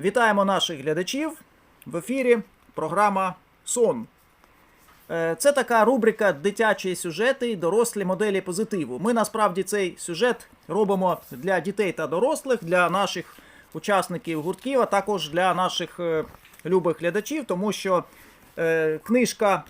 Вітаємо наших глядачів в ефірі. Програма Сон. Е, Це така рубрика Дитячі сюжети і дорослі моделі позитиву. Ми насправді цей сюжет робимо для дітей та дорослих, для наших учасників гуртків, а також для наших е, любих глядачів, тому що е, книжка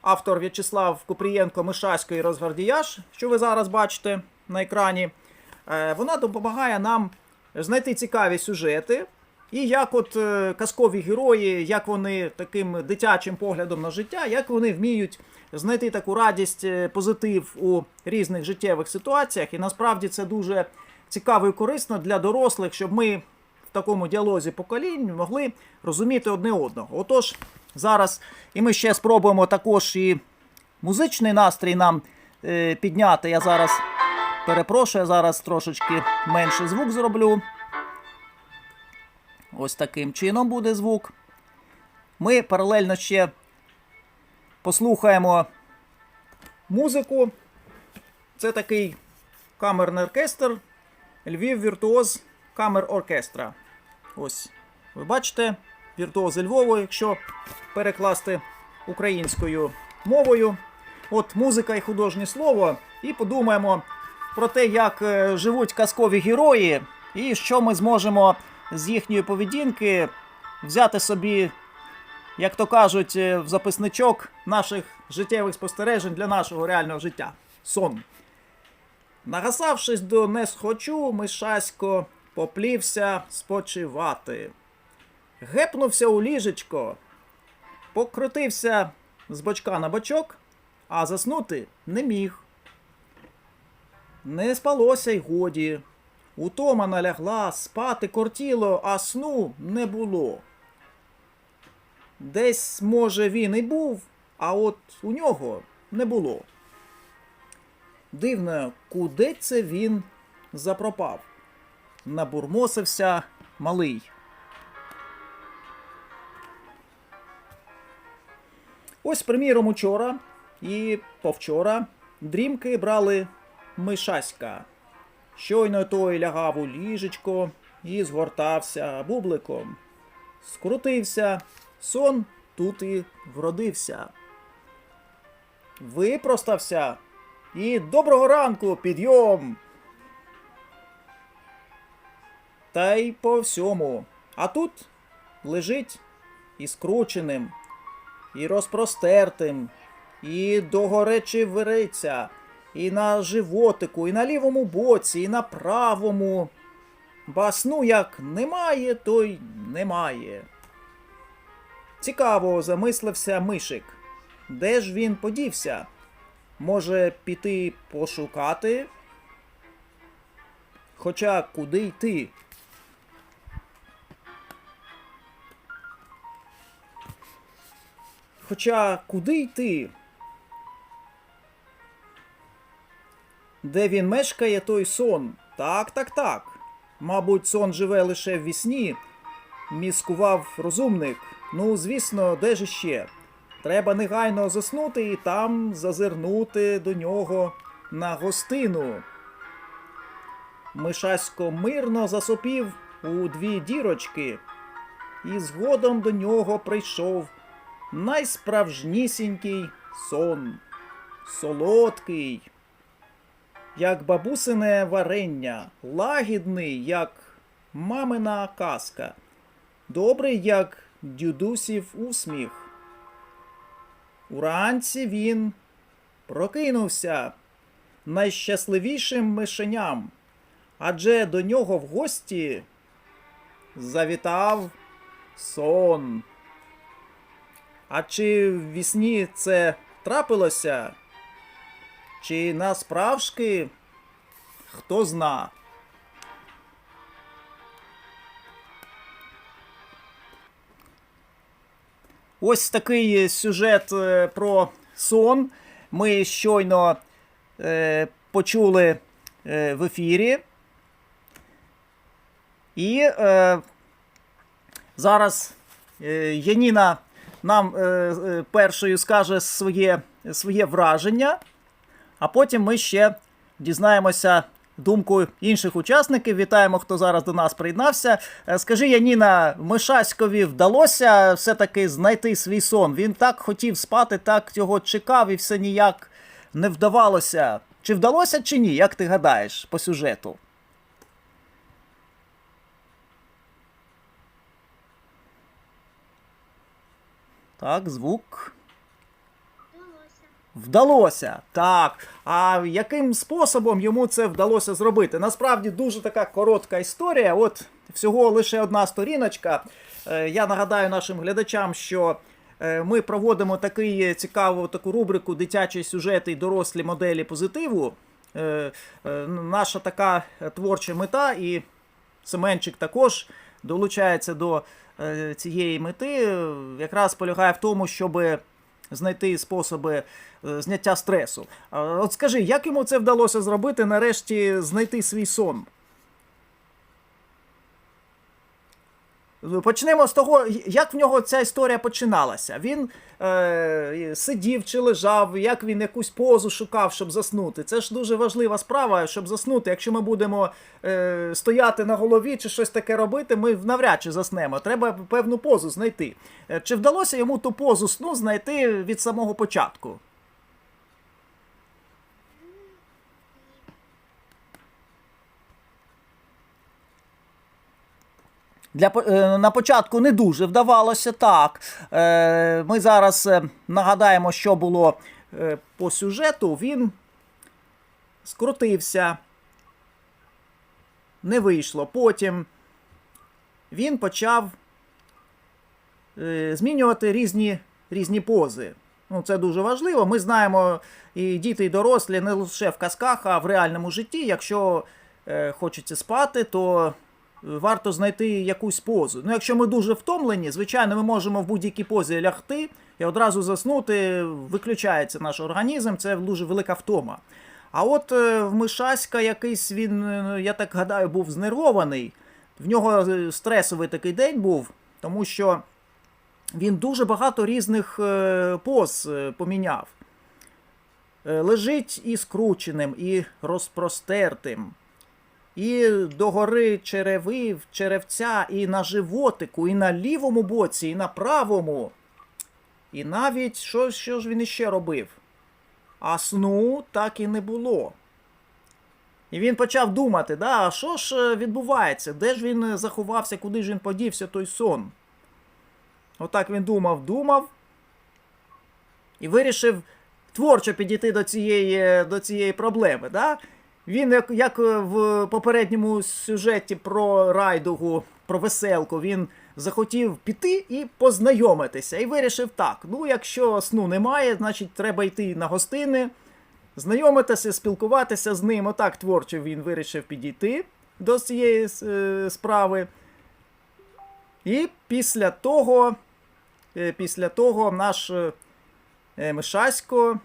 автор В'ячеслав Купрієнко Мишасько і Розгвардіяш, що ви зараз бачите на екрані, вона допомагає нам знайти цікаві сюжети. І як от е, казкові герої, як вони таким дитячим поглядом на життя, як вони вміють знайти таку радість, е, позитив у різних життєвих ситуаціях. І насправді це дуже цікаво і корисно для дорослих, щоб ми в такому діалозі поколінь могли розуміти одне одного. Отож, зараз і ми ще спробуємо також і музичний настрій нам е, підняти. Я зараз перепрошую, я зараз трошечки менше звук зроблю. Ось таким чином буде звук. Ми паралельно ще послухаємо музику. Це такий камерний оркестр Львів Віртуоз Камер Оркестра. Ось, ви бачите, віртуози Львову, якщо перекласти українською мовою. От музика і художнє слово. І подумаємо про те, як е, живуть казкові герої, і що ми зможемо з їхньої поведінки взяти собі, як то кажуть, е, в записничок наших життєвих спостережень для нашого реального життя. Сон. Нагасавшись до не схочу, мишасько поплівся спочивати. Гепнувся у ліжечко, покрутився з бочка на бочок, а заснути не міг. Не спалося й годі. Утома налягла, спати кортіло, а сну не було. Десь, може, він і був, а от у нього не було. Дивно, куди це він запропав? Набурмосився малий. Ось, приміром, учора і повчора дрімки брали мишаська. Щойно той лягав у ліжечко і згортався бубликом. Скрутився, сон тут і вродився. Випростався і доброго ранку, підйом. Та й по всьому. А тут лежить і скрученим, і розпростертим, і догоречі вириться, і на животику, і на лівому боці, і на правому. Ба сну як немає, то й немає. Цікаво замислився мишик. Де ж він подівся? Може, піти пошукати? Хоча куди йти? Хоча куди йти? Де він мешкає, той сон. Так, так, так. Мабуть, сон живе лише в вісні. Міскував розумник. Ну, звісно, де ж іще? Треба негайно заснути і там зазирнути до нього на гостину. Мишасько мирно засопів у дві дірочки, і згодом до нього прийшов найсправжнісінький сон. Солодкий, як бабусине варення, лагідний, як мамина казка, добрий, як дюдусів усміх. Уранці він прокинувся найщасливішим мишеням, адже до нього в гості завітав сон. А чи в вісні це трапилося? Чи насправжки хто зна? Ось такий сюжет е, про сон. Ми щойно е, почули е, в ефірі. І е, зараз е, Яніна нам е, е, першою скаже своє, своє враження, а потім ми ще дізнаємося думку інших учасників. Вітаємо, хто зараз до нас приєднався. Е, Скажи, Яніна, Мишаськові вдалося все-таки знайти свій сон. Він так хотів спати, так його чекав і все ніяк не вдавалося. Чи вдалося, чи ні? Як ти гадаєш по сюжету? Так, звук. Вдалося. Так. А яким способом йому це вдалося зробити? Насправді дуже така коротка історія. От всього лише одна сторіночка. Е, Я нагадаю нашим глядачам, що е, ми проводимо такий цікаву таку рубрику Дитячі сюжети і дорослі моделі позитиву. Е, Наша така творча мета, і Семенчик також долучається до цієї мети, якраз полягає в тому, щоб знайти способи е, зняття стресу. От скажи, як йому це вдалося зробити, нарешті знайти свій сон? Почнемо з того, як в нього ця історія починалася. Він е, сидів чи лежав, як він якусь позу шукав, щоб заснути. Це ж дуже важлива справа, щоб заснути. Якщо ми будемо е, стояти на голові чи щось таке робити, ми навряд чи заснемо. Треба певну позу знайти. Е, Чи вдалося йому ту позу сну знайти від самого початку? Для, е, на початку не дуже вдавалося так. Е, Ми зараз е, нагадаємо, що було по сюжету. Він скрутився, не вийшло. Потім він почав змінювати різні, різні пози. Ну, це дуже важливо. Ми знаємо і діти, і дорослі не лише в казках, а в реальному житті. Якщо е, хочеться спати, то варто знайти якусь позу. Ну, якщо ми дуже втомлені, звичайно, ми можемо в будь-якій позі лягти і одразу заснути, виключається наш організм, це дуже велика втома. А от е, в Мишаська якийсь він, е, я так гадаю, був знервований. В нього е, стресовий такий день був, тому що він дуже багато різних поз поміняв. Лежить і скрученим, і розпростертим, і догори черевив, черевця, і на животику, і на лівому боці, і на правому. І навіть що, що ж він іще робив? А сну так і не було. І він почав думати, да, а що ж е, відбувається? Де ж він е, заховався, куди ж він подівся той сон? Отак він думав, думав і вирішив творчо підійти до цієї, до цієї проблеми. Да? Він, як, як е, в попередньому сюжеті про райдугу, про веселку, він захотів піти і познайомитися. І вирішив так: ну, якщо сну немає, значить треба йти на гостини, знайомитися, спілкуватися з ним. Отак творчо він вирішив підійти до цієї е, справи. І після того, е, після того наш е, Мишасько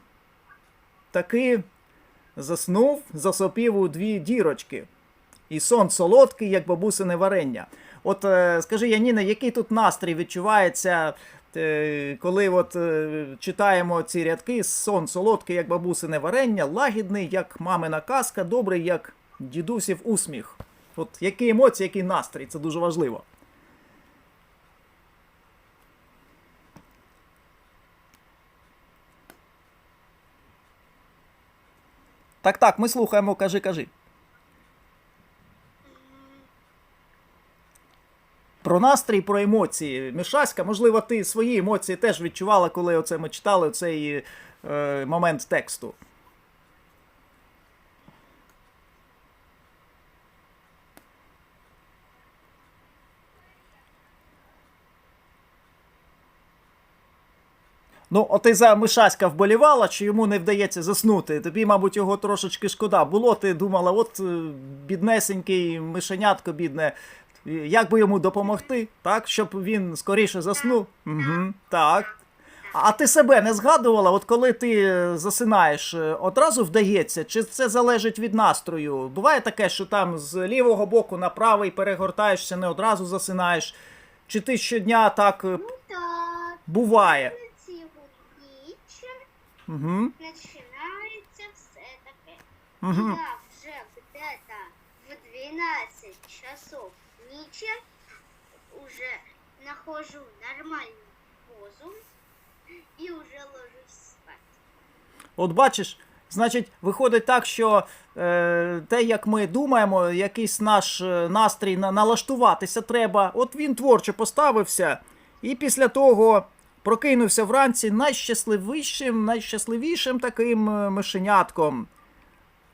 таки заснув, засопів у дві дірочки. І сон солодкий, як бабусине варення. От е, скажи, Яніна, який тут настрій відчувається, е, коли от е, читаємо ці рядки, сон солодкий, як бабусине варення, лагідний, як мамина казка, добрий, як дідусів усміх. От які емоції, який настрій, це дуже важливо. Так, так, ми слухаємо, кажи, кажи. Про настрій, про емоції. Мішаська, можливо, ти свої емоції теж відчувала, коли оце ми читали цей е, момент тексту. Ну, от ти за Мишаська вболівала, чи йому не вдається заснути. Тобі, мабуть, його трошечки шкода. Було, ти думала, от е, біднесенький мишенятко бідне, як би йому допомогти, так, щоб він скоріше заснув. Угу, так. А ти себе не згадувала, от коли ти е, засинаєш, е, одразу вдається, чи це залежить від настрою? Буває таке, що там з лівого боку на правий перегортаєшся, не одразу засинаєш. Чи ти щодня так Ну так, буває? Угу. починається все таке. Угу. Я вже в 12 часов ночи уже нахожу нормальную позу и уже ложусь спать. От бачиш, значить, виходить так, що е, те, як ми думаємо, якийсь наш е, настрій на, налаштуватися треба. От він творчо поставився, і після того прокинувся вранці найщасливішим, найщасливішим таким е, мишенятком.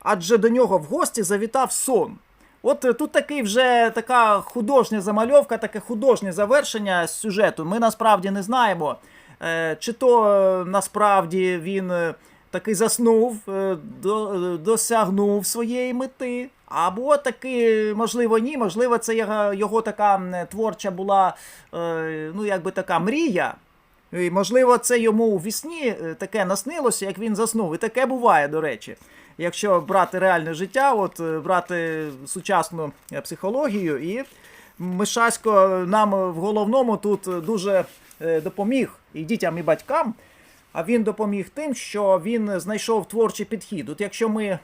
Адже до нього в гості завітав сон. От е, тут такий вже така художня замальовка, таке художнє завершення сюжету. Ми насправді не знаємо, е, чи то насправді він таки заснув, до, досягнув своєї мети. Або таки, можливо, ні, можливо, це його, його така творча була, ну, якби така мрія. І, можливо, це йому у вісні е, таке наснилося, як він заснув. І таке буває, до речі. Якщо брати реальне життя, от е, брати сучасну е, психологію, і Мишасько нам в головному тут дуже допоміг і дітям, і батькам. А він допоміг тим, що він знайшов творчий підхід. От якщо ми е,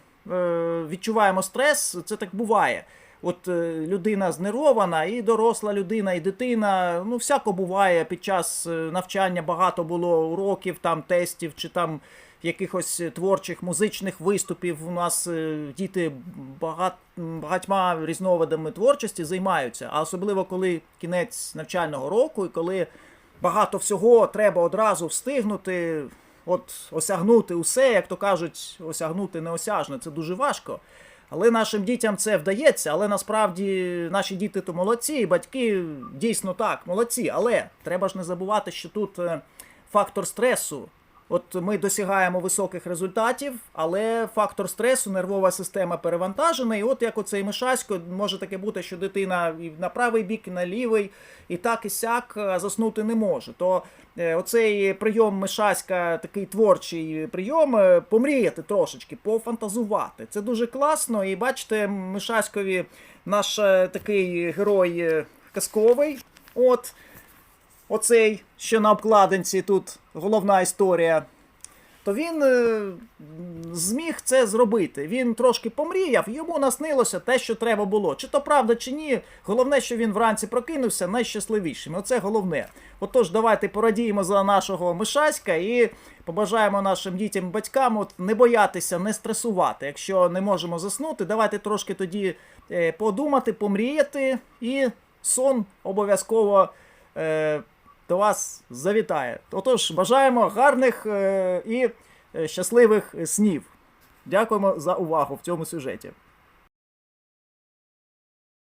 відчуваємо стрес, це так буває. От е, людина знервована, і доросла людина, і дитина. Ну, всяко буває під час е, навчання багато було уроків, там тестів чи там якихось творчих музичних виступів. У нас е, діти багат, багатьма різновидами творчості займаються, а особливо коли кінець навчального року, і коли багато всього треба одразу встигнути, от осягнути усе, як то кажуть, осягнути неосяжне. Це дуже важко. Але нашим дітям це вдається, але насправді наші діти то молодці, і батьки дійсно так, молодці. Але треба ж не забувати, що тут е, фактор стресу. От ми досягаємо високих результатів, але фактор стресу, нервова система перевантажена. І от як оцей Мишасько, може таке бути, що дитина і на правий бік, і на лівий, і так і сяк заснути не може. То е, оцей прийом Мишаська, такий творчий прийом, е, помріяти трошечки, пофантазувати. Це дуже класно. І бачите, Мишаськові наш е, такий герой е, казковий. От. Оцей, що на обкладинці тут головна історія, то він е, зміг це зробити. Він трошки помріяв, йому наснилося те, що треба було. Чи то правда, чи ні. Головне, що він вранці прокинувся найщасливішим. Оце головне. Отож, давайте порадіємо за нашого Мишаська і побажаємо нашим дітям і батькам от, не боятися, не стресувати. Якщо не можемо заснути, давайте трошки тоді е, подумати, помріяти, і сон обов'язково. Е, до вас завітає. Отож, бажаємо гарних е, і е, щасливих снів. Дякуємо за увагу в цьому сюжеті.